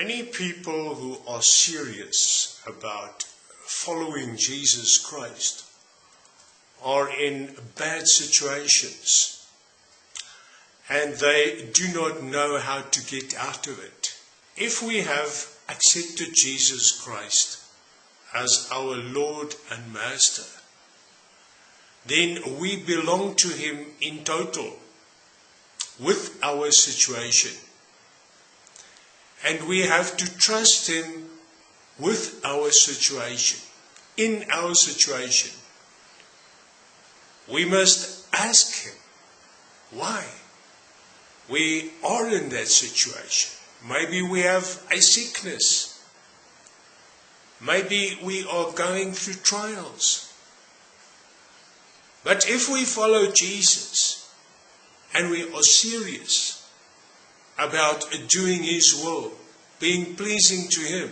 Many people who are serious about following Jesus Christ are in bad situations and they do not know how to get out of it. If we have accepted Jesus Christ as our Lord and Master, then we belong to Him in total with our situation. And we have to trust Him with our situation, in our situation. We must ask Him why we are in that situation. Maybe we have a sickness. Maybe we are going through trials. But if we follow Jesus and we are serious about doing His will, being pleasing to Him,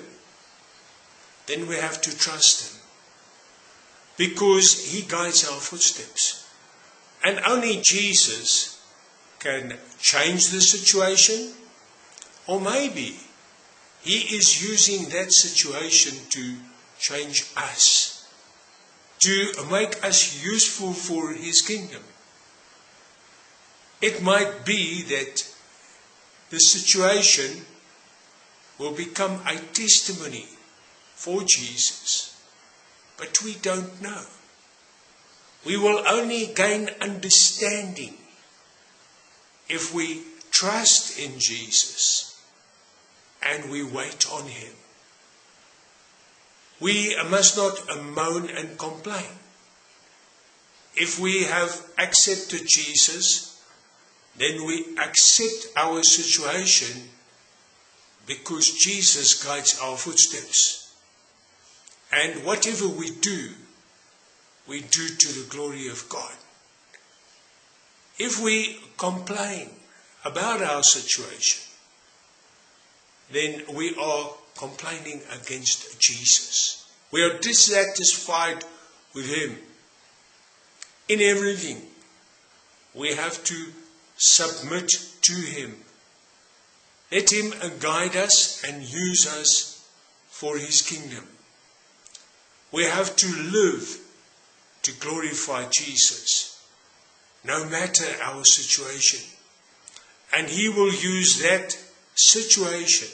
then we have to trust Him. Because He guides our footsteps. And only Jesus can change the situation, or maybe He is using that situation to change us, to make us useful for His kingdom. It might be that the situation will become a testimony for Jesus, but we don't know. We will only gain understanding if we trust in Jesus and we wait on Him. We must not moan and complain. If we have accepted Jesus, then we accept our situation because Jesus guides our footsteps. And whatever we do, we do to the glory of God. If we complain about our situation, then we are complaining against Jesus. We are dissatisfied with Him. In everything, we have to submit to Him. Let Him guide us and use us for His kingdom. We have to live to glorify Jesus, no matter our situation. And He will use that situation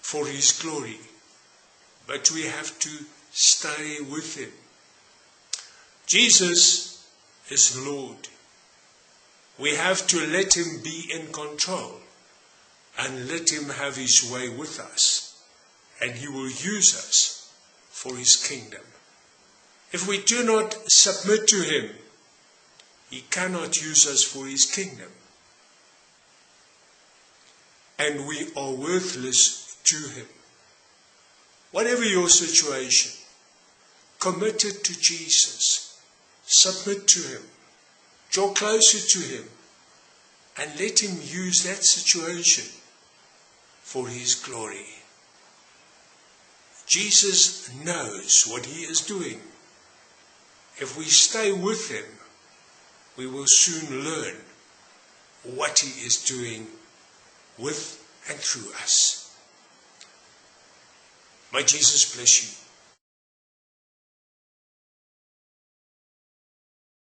for His glory. But we have to stay with Him. Jesus is Lord. We have to let Him be in control and let Him have His way with us. And He will use us for His kingdom. If we do not submit to Him, He cannot use us for His kingdom. And we are worthless to Him. Whatever your situation, commit it to Jesus. Submit to Him. Draw closer to Him. And let Him use that situation for His glory. Jesus knows what He is doing. If we stay with Him, we will soon learn what He is doing with and through us. May Jesus bless you.